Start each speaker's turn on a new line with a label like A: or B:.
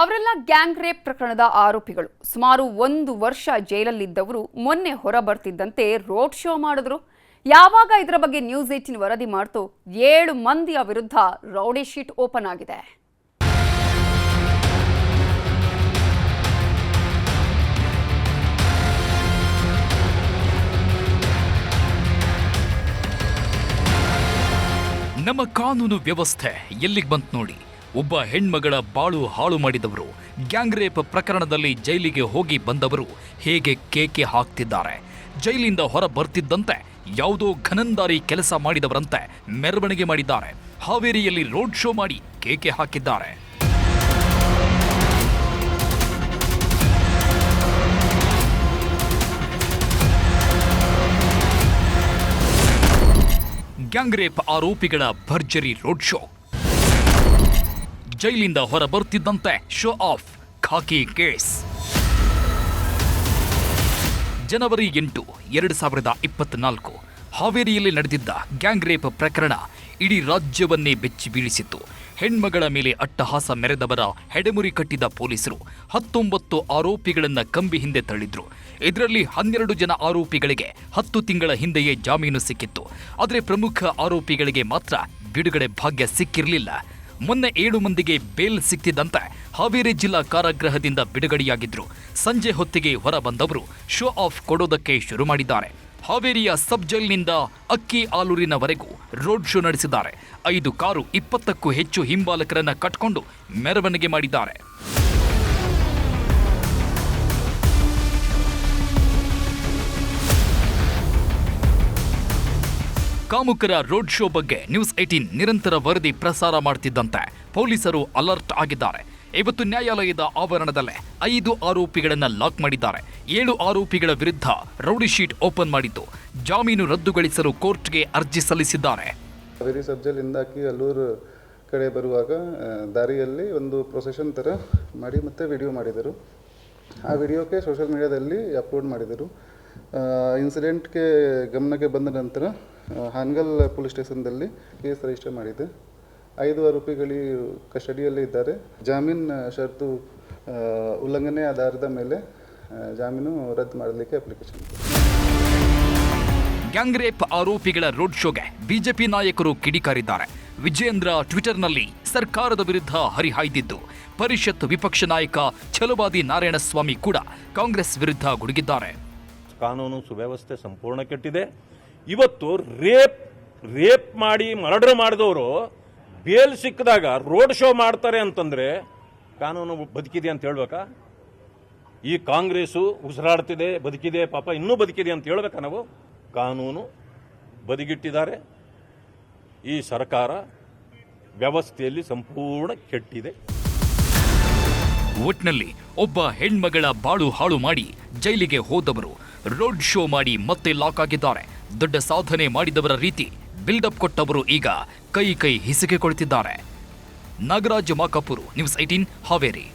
A: ಅವರೆಲ್ಲ gang rape ಪ್ರಕರಣದ ಆರೋಪಿಗಳು. ಸುಮಾರು ಒಂದು ವರ್ಷ ಜೈಲಲ್ಲಿದ್ದವರು ಮೊನ್ನೆ ಹೊರ ಬರ್ತಿದ್ದಂತೆ ರೋಡ್ ಶೋ ಮಾಡಿದ್ರು. ಯಾವಾಗ ಇದರ ಬಗ್ಗೆ ನ್ಯೂಸ್ ಏಟಿನ್ ವರದಿ ಮಾಡ್ತು ಏಳು ಮಂದಿಯ ವಿರುದ್ಧ ರೌಡಿ ಶೀಟ್ ಓಪನ್ ಆಗಿದೆ.
B: ನಮ್ಮ ಕಾನೂನು ವ್ಯವಸ್ಥೆ ಎಲ್ಲಿಗೆ ಬಂತು ನೋಡಿ? ಒಬ್ಬ ಹೆಣ್ಮಗಳ ಬಾಳು ಹಾಳು ಮಾಡಿದವರು. ಗ್ಯಾಂಗ್ ರೇಪ್ ಪ್ರಕರಣದಲ್ಲಿ ಜೈಲಿಗೆ ಹೋಗಿ ಬಂದವರು ಹೇಗೆ ಕೇಕೆ ಹಾಕ್ತಿದ್ದಾರೆ. ಜೈಲಿಂದ ಹೊರ ಬರ್ತಿದ್ದಂತೆ ಯಾವುದೋ ಘನಂದಾರಿ ಕೆಲಸ ಮಾಡಿದವರಂತೆ ಮೆರವಣಿಗೆ ಮಾಡಿದ್ದಾರೆ. ಹಾವೇರಿಯಲ್ಲಿ ರೋಡ್ ಶೋ ಮಾಡಿ ಕೇಕೆ ಹಾಕಿದ್ದಾರೆ. ಗ್ಯಾಂಗ್ ರೇಪ್ ಆರೋಪಿಗಳ ಭರ್ಜರಿ ರೋಡ್ ಶೋ. ಜೈಲಿಂದ ಹೊರ ಬರ್ತಿದ್ದಂತೆ ಶೋ ಆಫ್ ಖಾಕಿ ಕೇಸ್. ಜನವರಿ ಎಂಟು, ಎರಡು ಸಾವಿರದ ಇಪ್ಪತ್ನಾಲ್ಕು, ಹಾವೇರಿಯಲ್ಲಿ ನಡೆದಿದ್ದ ಗ್ಯಾಂಗ್ ರೇಪ್ ಪ್ರಕರಣ ಇಡೀ ರಾಜ್ಯವನ್ನೇ ಬೆಚ್ಚಿ ಬೀಳಿಸಿತ್ತು. ಹೆಣ್ಮಗಳ ಮೇಲೆ ಅಟ್ಟಹಾಸ ಮೆರೆದವರ ಹೆಡೆಮುರಿ ಕಟ್ಟಿದ ಪೊಲೀಸರು ಹತ್ತೊಂಬತ್ತು ಆರೋಪಿಗಳನ್ನು ಕಂಬಿ ಹಿಂದೆ ತಳ್ಳಿದ್ರು. ಇದರಲ್ಲಿ ಹನ್ನೆರಡು ಜನ ಆರೋಪಿಗಳಿಗೆ ಹತ್ತು ತಿಂಗಳ ಹಿಂದೆಯೇ ಜಾಮೀನು ಸಿಕ್ಕಿತ್ತು. ಆದರೆ ಪ್ರಮುಖ ಆರೋಪಿಗಳಿಗೆ ಮಾತ್ರ ಬಿಡುಗಡೆ ಭಾಗ್ಯ ಸಿಕ್ಕಿರಲಿಲ್ಲ. ಮೊನ್ನೆ ಏಳು ಮಂದಿಗೆ ಬೇಲ್ ಸಿಕ್ತಿದ್ದಂತೆ ಹಾವೇರಿ ಜಿಲ್ಲಾ ಕಾರಾಗೃಹದಿಂದ ಬಿಡುಗಡೆಯಾಗಿದ್ರು ಸಂಜೆ ಹೊತ್ತಿಗೆ ಹೊರ ಬಂದವರು ಶೋ ಆಫ್ ಕೊಡೋದಕ್ಕೆ ಶುರು ಮಾಡಿದ್ದಾರೆ. ಹಾವೇರಿಯ ಸಬ್ ಜೈಲ್ನಿಂದ ಅಕ್ಕಿ ಆಲೂರಿನವರೆಗೂ ರೋಡ್ ಶೋ ನಡೆಸಿದ್ದಾರೆ. ಐದು ಕಾರು ಇಪ್ಪತ್ತಕ್ಕೂ ಹೆಚ್ಚು ಹಿಂಬಾಲಕರನ್ನು ಕಟ್ಕೊಂಡು ಮೆರವಣಿಗೆ ಮಾಡಿದ್ದಾರೆ. ಕಾಮುಕರ ರೋಡ್ ಶೋ ಬಗ್ಗೆ ನ್ಯೂಸ್ ಏಟೀನ್ ನಿರಂತರ ವರದಿ ಪ್ರಸಾರ ಮಾಡ್ತಿದ್ದಂತೆ ಪೊಲೀಸರು ಅಲರ್ಟ್ ಆಗಿದ್ದಾರೆ. ಇವತ್ತು ನ್ಯಾಯಾಲಯದ ಆವರಣದಲ್ಲೇ ಐದು ಆರೋಪಿಗಳನ್ನು ಲಾಕ್ ಮಾಡಿದ್ದಾರೆ. ಏಳು ಆರೋಪಿಗಳ ವಿರುದ್ಧ ರೌಡಿ ಶೀಟ್ ಓಪನ್ ಮಾಡಿದ್ದು ಜಾಮೀನು ರದ್ದುಗೊಳಿಸಲು ಕೋರ್ಟ್ಗೆ ಅರ್ಜಿ ಸಲ್ಲಿಸಿದ್ದಾರೆ.
C: ಅಲ್ಲೂರು ಕಡೆ ಬರುವಾಗ ದಾರಿಯಲ್ಲಿ ಒಂದು ಪ್ರೊಸೆಷನ್ ಥರ ಮಾಡಿ ಮತ್ತೆ ವಿಡಿಯೋ ಮಾಡಿದರು. ಆ ವಿಡಿಯೋಕ್ಕೆ ಸೋಷಿಯಲ್ ಮೀಡಿಯಾದಲ್ಲಿ ಅಪ್ಲೋಡ್ ಮಾಡಿದರು. ಇನ್ಸಿಡೆಂಟ್ಗೆ ಗಮನಕ್ಕೆ ಬಂದ ನಂತರ ಹಾನಗಲ್ ಪೊಲೀಸ್ ಸ್ಟೇಷನ್ದಲ್ಲಿ ಕೇಸ್ ರಿಜಿಸ್ಟರ್ ಮಾಡಿದೆ. ಐದು ಆರೋಪಿಗಳು ಕಸ್ಟಡಿಯಲ್ಲಿ ಇದ್ದಾರೆ. ಜಾಮೀನ್ ಷರತ್ತು ಉಲ್ಲಂಘನೆ ಆಧಾರದ ಮೇಲೆ ಜಾಮೀನು ರದ್ದು ಮಾಡಲಿಕ್ಕೆ ಅಪ್ಲಿಕೇಶನ್
B: ಗ್ಯಾಂಗ್ ರೇಪ್ ಆರೋಪಿಗಳ ರೋಡ್ ಶೋಗೆ ಬಿಜೆಪಿ ನಾಯಕರು ಕಿಡಿಕಾರಿದ್ದಾರೆ. ವಿಜಯೇಂದ್ರ ಟ್ವಿಟರ್ನಲ್ಲಿ ಸರ್ಕಾರದ ವಿರುದ್ಧ ಹರಿಹಾಯ್ದಿದ್ದು ಪರಿಷತ್ ವಿಪಕ್ಷ ನಾಯಕ ಛಲವಾದಿ ನಾರಾಯಣಸ್ವಾಮಿ ಕೂಡ ಕಾಂಗ್ರೆಸ್ ವಿರುದ್ಧ ಗುಡುಗಿದ್ದಾರೆ.
D: ಕಾನೂನು ಸುವ್ಯವಸ್ಥೆ ಸಂಪೂರ್ಣ ಕೆಟ್ಟಿದೆ. ಇವತ್ತು ರೇಪ್ ರೇಪ್ ಮಾಡಿ, ಮರ್ಡರ್ ಮಾಡಿದವರು ಬೇಲ್ ಸಿಕ್ಕಿದಾಗ ರೋಡ್ ಶೋ ಮಾಡ್ತಾರೆ ಅಂತಂದರೆ ಕಾನೂನು ಬದುಕಿದೆ ಅಂತ ಹೇಳ್ಬೇಕಾ? ಈ ಕಾಂಗ್ರೆಸ್ಸು ಉಸಿರಾಡ್ತಿದೆ, ಬದುಕಿದೆ, ಪಾಪ ಇನ್ನೂ ಬದುಕಿದೆ ಅಂತ ಹೇಳ್ಬೇಕಾ ನಾವು? ಕಾನೂನು ಬದಿಗಿಟ್ಟಿದ್ದಾರೆ. ಈ ಸರ್ಕಾರ ವ್ಯವಸ್ಥೆಯಲ್ಲಿ ಸಂಪೂರ್ಣ ಕೆಟ್ಟಿದೆ.
B: ಒಟ್ನಲ್ಲಿ ಒಬ್ಬ ಹೆಣ್ಮಗಳ ಬಾಳು ಹಾಳು ಮಾಡಿ ಜೈಲಿಗೆ ಹೋದವರು ರೋಡ್ ಶೋ ಮಾಡಿ ಮತ್ತೆ ಲಾಕ್ ಆಗಿದ್ದಾರೆ. ದೊಡ್ಡ ಸಾಧನೆ ಮಾಡಿದವರ ರೀತಿ ಬಿಲ್ಡಪ್ ಕೊಟ್ಟವರು ಈಗ ಕೈ ಕೈ ಹಿಸುಗೆ ಕೊಳ್ತಿದ್ದಾರೆ. Nagaraj Makapuru news eighteen Haveri.